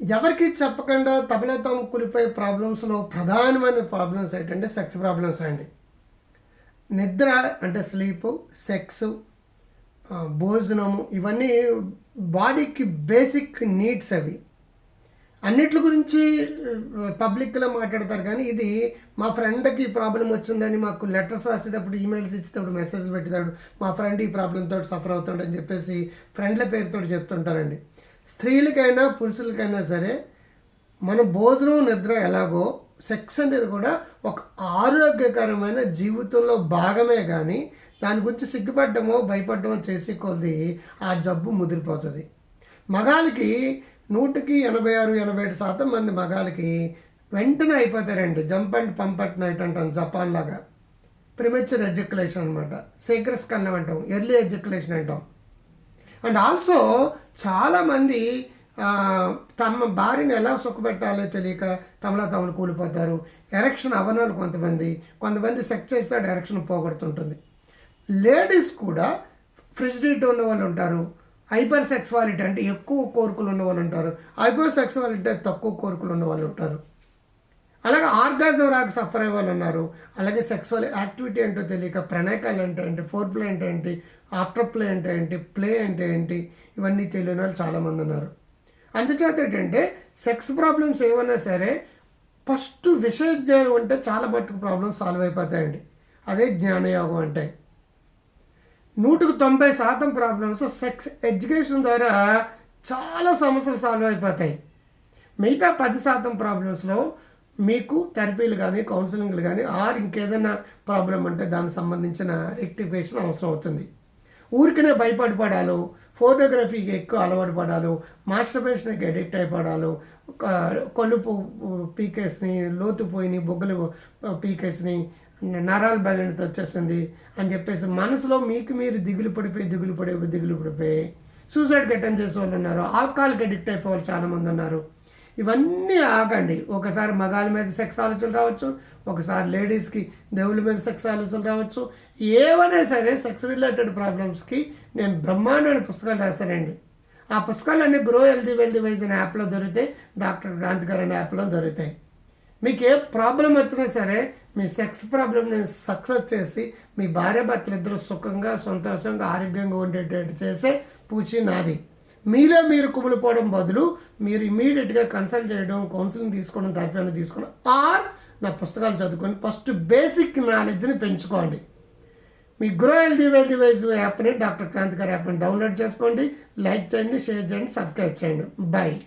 ఎవరికి చెప్పకుండా తమలో తాము కూలిపోయే ప్రాబ్లమ్స్లో ప్రధానమైన ప్రాబ్లమ్స్ ఏంటంటే సెక్స్ ప్రాబ్లమ్స్ అండి. నిద్ర అంటే స్లీపు సెక్స్ భోజనము ఇవన్నీ బాడీకి బేసిక్ నీడ్స్ అవి. అన్నిటి గురించి పబ్లిక్లో మాట్లాడతారు కానీ ఇది మా ఫ్రెండ్కి ఈ ప్రాబ్లం వచ్చిందని మాకు లెటర్స్ రాసేటప్పుడు ఈమెయిల్స్ ఇచ్చేటప్పుడు మెసేజ్ పెట్టేటప్పుడు మా ఫ్రెండ్ ఈ ప్రాబ్లంతో సఫర్ అవుతాడని చెప్పేసి ఫ్రెండ్ల పేరుతో చెప్తుంటారండి. స్త్రీలకైనా పురుషులకైనా సరే మన భోజనం నిద్ర ఎలాగో సెక్స్ అనేది కూడా ఒక ఆరోగ్యకరమైన జీవితంలో భాగమే కానీ దాని గురించి సిగ్గుపడ్డమో భయపడ్డమో చేసి కొద్ది ఆ జబ్బు ముదిరిపోతుంది. మగాలకి నూటికి ఎనభై ఆరు ఎనభై ఏడు శాతం మంది మగాలకి వెంటనే అయిపోతారండి jump and pump at night అంటాం జపాన్ లాగా. ప్రిమెచ్యూర్ ఎడ్యుకులేషన్ అనమాట సీక్రెస్ కన్నం అంటాం. ఎర్లీ ఎడ్యుకులేషన్ అంటాం. అండ్ ఆల్సో చాలామంది తమ భార్యని ఎలా సుఖపెట్టాలో తెలియక తమలో తమను కూలిపోతారు. ఎరక్షన్ అవనాలు కొంతమంది కొంతమంది సెక్స్ చేస్తాడు ఎరక్షన్ పోగొడుతుంటుంది. లేడీస్ కూడా ఫ్రిజిడిటీ ఉన్న వాళ్ళు ఉంటారు. హైపర్ సెక్సువాలిటీ అంటే ఎక్కువ కోరికలు ఉన్న వాళ్ళు ఉంటారు. హైపర్ సెక్సువాలిటీ అంటే తక్కువ కోరికలు ఉన్న వాళ్ళు ఉంటారు. అలాగే ఆర్గాజం రాక సఫర్ అయ్యే వాళ్ళు ఉన్నారు అలాగే సెక్సువల్ యాక్టివిటీ ఏంటో తెలియక ప్రణయకాలు అంటే ఏంటి ఫోర్ ప్లే అంటే ఏంటి ఆఫ్టర్ ప్లే అంటే ఏంటి ప్లే అంటే ఏంటి ఇవన్నీ తెలియని వాళ్ళు చాలామంది ఉన్నారు. అందుచేత ఏంటంటే సెక్స్ ప్రాబ్లమ్స్ ఏమన్నా సరే ఫస్ట్ విషయ జ్ఞానం అంటే చాలా మట్టుకు ప్రాబ్లమ్స్ సాల్వ్ అయిపోతాయండి. అదే జ్ఞానయోగం అంటే. నూటికి తొంభై శాతం ప్రాబ్లమ్స్ సెక్స్ ఎడ్యుకేషన్ ద్వారా చాలా సమస్యలు సాల్వ్ అయిపోతాయి. మిగతా పది శాతం ప్రాబ్లమ్స్లో మీకు థెరపీలు కానీ కౌన్సిలింగ్లు కానీ ఆర్ ఇంకేదైనా ప్రాబ్లం అంటే దానికి సంబంధించిన రెక్టిఫికేషన్ అవసరం అవుతుంది. ఊరికనే భయపడిపడాలు ఫోటోగ్రఫీకి ఎక్కువ అలవాటు పడాలు మాస్టర్బేషన్కి అడిక్ట్ అయిపోవడాలు కొలుపు పీకేస్ని లోతుపోయిని బొగ్గలు పీకేస్ని నరాల బలనత వచ్చేసింది అని చెప్పేసి మనసులో మీకు మీరు దిగులు పడిపోయి దిగులు పడిపోయి దిగులు పడిపోయి సూసైడ్కి అటెంప్ట్ చేసే వాళ్ళు ఉన్నారు. ఆల్కహాల్కి అడిక్ట్ అయిపోవాలి చాలామంది ఉన్నారు. ఇవన్నీ ఆగండి. ఒకసారి మగాళ్ళ మీద సెక్స్ ఆలోచనలు రావచ్చు ఒకసారి లేడీస్కి దేవుళ్ళ మీద సెక్స్ ఆలోచనలు రావచ్చు. ఏవైనా సరే సెక్స్ రిలేటెడ్ ప్రాబ్లమ్స్కి నేను బ్రహ్మాండమైన పుస్తకాలు రాశానండి. ఆ పుస్తకాలన్నీ గ్రో హెల్దీ వెల్దీ వైజ్ అనే యాప్లో దొరుకుతాయి డాక్టర్ గ్రాంత్ గారు అనే యాప్లో దొరుకుతాయి. మీకు ఏ ప్రాబ్లం వచ్చినా సరే మీ సెక్స్ ప్రాబ్లమ్ని సక్సెస్ చేసి మీ భార్య భర్తలు ఇద్దరు సుఖంగా సంతోషంగా ఆరోగ్యంగా ఉండేటట్టు చేసే పూచి నాది. మీలో మీరు కుమిలిపోవడం బదులు మీరు ఇమీడియట్గా కన్సల్ట్ చేయడం కౌన్సిలింగ్ తీసుకోవడం థెరపీ తీసుకోవడం ఆర్ నా పుస్తకాలు చదువుకొని ఫస్ట్ బేసిక్ నాలెడ్జ్ని పెంచుకోండి. మీ గ్రో హెల్దీ వెల్దీ వైజ్ యాప్ని డాక్టర్ క్రాంతికారి యాప్ని డౌన్లోడ్ చేసుకోండి లైక్ చేయండి షేర్ చేయండి సబ్స్క్రైబ్ చేయండి. బాయ్